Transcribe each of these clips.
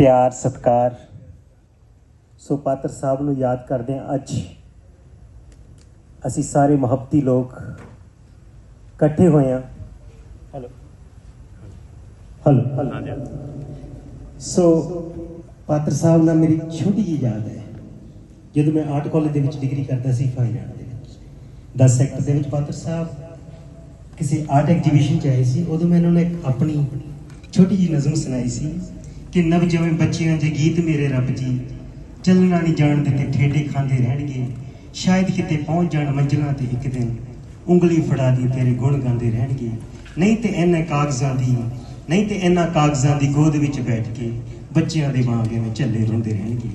ਪਿਆਰ ਸਤਿਕਾਰ। ਸੋ ਪਾਤਰ ਸਾਹਿਬ ਨੂੰ ਯਾਦ ਕਰਦੇ ਹਾਂ ਅੱਜ। ਅਸੀਂ ਸਾਰੇ ਮੁਹੱਬਤੀ ਲੋਕ ਇਕੱਠੇ ਹੋਏ ਹਾਂ। ਹੈਲੋ ਹੈਲੋ ਹੈਲੋ ਸੋ ਪਾਤਰ ਸਾਹਿਬ ਨਾਲ ਮੇਰੀ ਛੋਟੀ ਜਿਹੀ ਯਾਦ ਹੈ। ਜਦੋਂ ਮੈਂ ਆਰਟ ਕਾਲਜ ਦੇ ਵਿੱਚ ਡਿਗਰੀ ਕਰਦਾ ਸੀ ਫਾਈਨ ਆਰਟ ਦੇ ਵਿੱਚ। 10 ਸੈਕਟਰ ਦੇ ਵਿੱਚ ਪਾਤਰ ਸਾਹਿਬ ਕਿਸੇ ਆਰਟ ਐਗਜੀਬਿਸ਼ਨ ਚ ਆਏ ਸੀ। ਉਦੋਂ ਮੈਂ ਉਹਨਾਂ ਨੂੰ ਇੱਕ ਆਪਣੀ ਛੋਟੀ ਜਿਹੀ ਨਜ਼ਮ ਸੁਣਾਈ ਸੀ। ਕਿ ਨਵ ਜਿਵੇਂ ਬੱਚਿਆਂ ਦੇ ਗੀਤ ਮੇਰੇ ਰੱਬ ਜੀ, ਚੱਲਣਾ ਨਹੀਂ ਜਾਣਦੇ ਤੇ ਠੇਡੇ ਖਾਂਦੇ ਰਹਿਣਗੇ। ਸ਼ਾਇਦ ਕਿਤੇ ਪਹੁੰਚ ਜਾਣ ਮੰਜ਼ਲਾਂ ਤੇ ਇੱਕ ਦਿਨ, ਉਂਗਲੀ ਫੜਾ ਦੀ ਤੇਰੇ ਗੁਣ ਗਾਉਂਦੇ ਰਹਿਣਗੇ। ਨਹੀਂ ਤੇ ਇਹਨਾਂ ਕਾਗਜ਼ਾਂ ਦੀ, ਨਹੀਂ ਤੇ ਇਹਨਾਂ ਕਾਗਜ਼ਾਂ ਦੀ ਗੋਦ ਵਿੱਚ ਬੈਠ ਕੇ ਬੱਚਿਆਂ ਦੇ ਵਾਂਗ ਐਵੇਂ ਝੱਲੇ ਰੋਂਦੇ ਰਹਿਣਗੇ।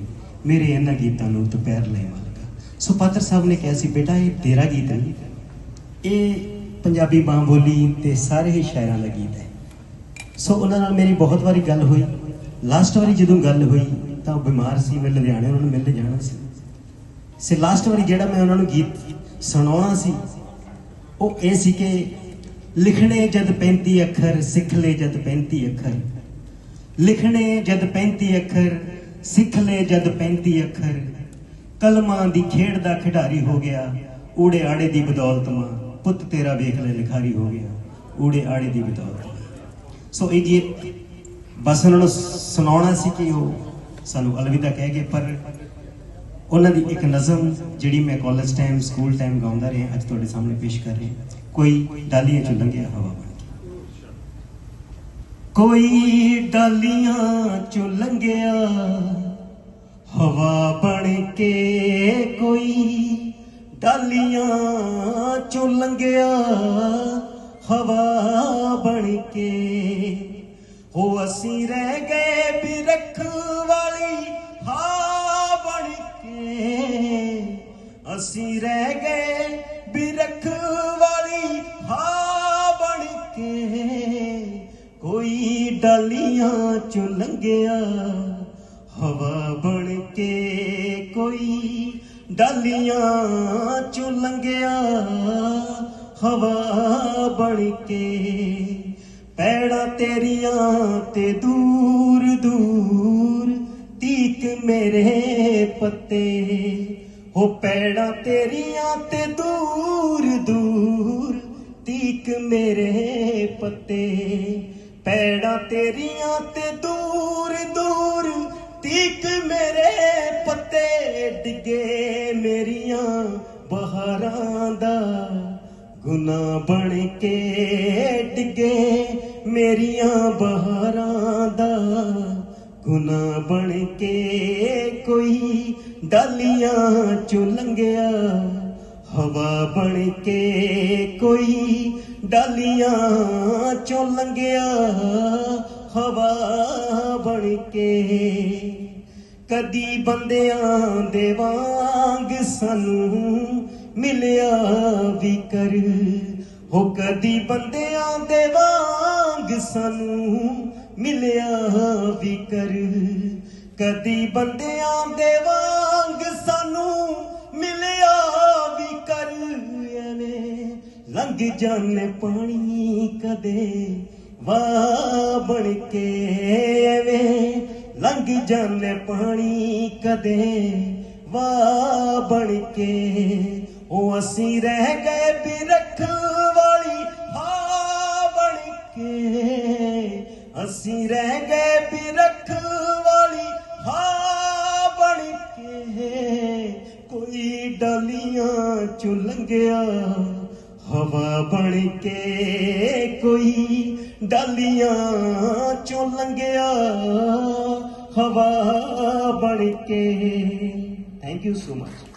ਮੇਰੇ ਇਹਨਾਂ ਗੀਤਾਂ ਨੂੰ ਦੁਪਹਿਰ ਲੈ ਮਾਲਕਾ। ਸੋ ਪਾਤਰ ਸਾਹਿਬ ਨੇ ਕਿਹਾ ਸੀ, ਬੇਟਾ, ਇਹ ਤੇਰਾ ਗੀਤ ਹੈ। ਇਹ ਪੰਜਾਬੀ ਬਾਂ ਬੋਲੀ ਤੇ ਸਾਰੇ ਹੀ ਸ਼ਾਇਰਾਂ ਦਾ ਗੀਤ ਹੈ। ਸੋ ਉਹਨਾਂ ਨਾਲ ਮੇਰੀ ਬਹੁਤ ਵਾਰੀ ਗੱਲ ਹੋਈ। ਲਾਸਟ ਵਾਰੀ ਜਦੋਂ ਗੱਲ ਹੋਈ ਤਾਂ ਉਹ ਬਿਮਾਰ ਸੀ, ਮੈਂ ਲੁਧਿਆਣੇ ਉਹਨਾਂ ਨੂੰ ਮਿਲਣ ਜਾਣਾ ਸੀ। ਸੇ ਲਾਸਟ ਵਾਰੀ ਜਿਹੜਾ ਮੈਂ ਉਹਨਾਂ ਨੂੰ ਗੀਤ ਸੁਣਾਉਣਾ ਸੀ, ਉਹ ਇਹ ਸੀ ਕਿ ਲਿਖਣੇ ਜਦ 35 ਅੱਖਰ ਸਿੱਖ ਲੈ ਜਦ 35 ਅੱਖਰ। ਲਿਖਣੇ ਜਦ 35 ਅੱਖਰ ਸਿੱਖ ਲੈ ਜਦ 35 ਅੱਖਰ। ਕਲਮਾਂ ਦੀ ਖੇਡ ਦਾ ਖਿਡਾਰੀ ਹੋ ਗਿਆ, ਊੜੇ ਆੜੇ ਦੀ ਬਦੌਲਤ ਮਾਂ। ਪੁੱਤ ਤੇਰਾ ਵੇਖ ਲੈ, ਲਿਖਾਰੀ ਹੋ ਗਿਆ, ਊੜੇ ਆੜੇ ਦੀ ਬਦੌਲਤ ਸੋ ਇਹ ਗੀਤ ਬਸ ਉਹਨਾਂ ਨੂੰ ਸੁਣਾਉਣਾ ਸੀ ਕਿ ਉਹ ਸਾਨੂੰ ਅਲਵਿਦਾ ਕਹਿ ਗਏ, ਪਰ ਉਹਨਾਂ ਦੀ ਇੱਕ ਨਜ਼ਮ ਜਿਹੜੀ ਮੈਂ ਕਾਲਜ ਟਾਈਮ ਸਕੂਲ ਟਾਈਮ ਗਾਉਂਦਾ ਰਿਹਾ, ਅੱਜ ਤੁਹਾਡੇ ਸਾਹਮਣੇ ਪੇਸ਼ ਕਰ ਰਿਹਾ। ਕੋਈ ਡਾਲੀਆਂ ਚ ਲੰਘਿਆ ਹਵਾ ਬਣ ਕੇ। ਕੋਈ ਡਾਲੀਆਂ ਚੋਂ ਲੰਘਿਆ ਹਵਾ ਬਣ ਕੇ। ਕੋਈ ਡਾਲੀਆਂ ਚੋਂ ਲੰਘਿਆ ਹਵਾ ਬਣ ਕੇ। ਹੋ ਅਸੀਂ ਰਹਿ ਗਏ ਬਿਰਖ ਵਾਲੀ ਹਾ ਬਣ ਕੇ। ਅਸੀਂ ਰਹਿ ਗਏ ਬਿਰਖ ਵਾਲੀ ਹਾ ਬਣ ਕੇ। ਕੋਈ ਡਾਲੀਆਂ ਚੋਂ ਲੰਘਿਆ, ਹਵਾ ਬਣ ਕੇ। ਕੋਈ ਡਾਲੀਆਂ ਚੋਂ ਲੰਘਿਆ, ਹਵਾ ਬਣ ਕੇ। ਪੈੜਾਂ ਤੇਰੀਆਂ ਤੇ ਦੂਰ ਦੂਰ, ਤੀਕ ਮੇਰੇ ਪੱਤੇ। ਹੋ ਪੈੜਾ ਤੇਰੀਆਂ ਤੇ ਦੂਰ ਦੂਰ, ਤੀਕ ਮੇਰੇ ਪੱਤੇ। ਪੈੜਾਂ ਤੇਰੀਆਂ ਤੇ ਦੂਰ ਦੂਰ, ਤੀਕ ਮੇਰੇ ਪੱਤੇ। ਡਿੱਗੇ ਮੇਰੀਆਂ ਬਹਾਰਾਂ ਦਾ ਗੁਨਾ ਬਣ ਕੇ ਡਿੱਗੇ ਮੇਰੀਆਂ ਬਹਾਰਾਂ ਦਾ। ਗੁਨਾ ਬਣ ਕੇ ਕੋਈ ਡਾਲੀਆਂ ਚੋਂ ਲੰਘਿਆ। ਹਵਾ ਬਣ ਕੇ ਕੋਈ ਡਾਲੀਆਂ ਚੋਂ ਲੰਘਿਆ। ਹਵਾ ਬਣ ਕੇ ਕਦੀ ਬੰਦਿਆਂ ਦੇ ਵਾਂਗ ਸਾਨੂੰ ਮਿਲਿਆ ਵੀ ਕਰ। ਹੋ ਕਦੀ ਬੰਦਿਆਂ ਦੇ ਵਾਂਗ ਸਾਨੂੰ ਮਿਲਿਆ ਵੀ ਕਰ। ਕਦੀ ਬੰਦਿਆਂ ਦੇ ਵਾਂਗ ਸਾਨੂੰ ਮਿਲਿਆ ਵੀ ਕਰ। ਐਵੇਂ ਲੰਘ ਜਾਣੇ ਪਾਣੀ ਕਦੇ ਵਾਹ ਬਣ ਕੇ। ਐਵੇਂ ਲੰਘ ਜਾਣੇ ਪਾਣੀ ਕਦੇ ਵਾਹ ਬਣ ਕੇ ਉਹ ਅਸੀਂ ਰਹਿ ਗਏ ਬਿਰਖ ਵਾਲੀ ਹਾ ਬਣ ਕੇ ਅਸੀਂ ਰਹਿ ਗਏ ਬਿਰਖ ਵਾਲੀ ਹਾ ਬਣ ਕੇ ਕੋਈ ਡਾਲੀਆਂ ਚੋਂ ਲੰਘਿਆ, ਹਵਾ ਬਣ ਕੇ ਕੋਈ ਡਾਲੀਆਂ ਚੋਂ ਲੰਘਿਆ, ਹਵਾ ਬਣ ਕੇ Thank you so much.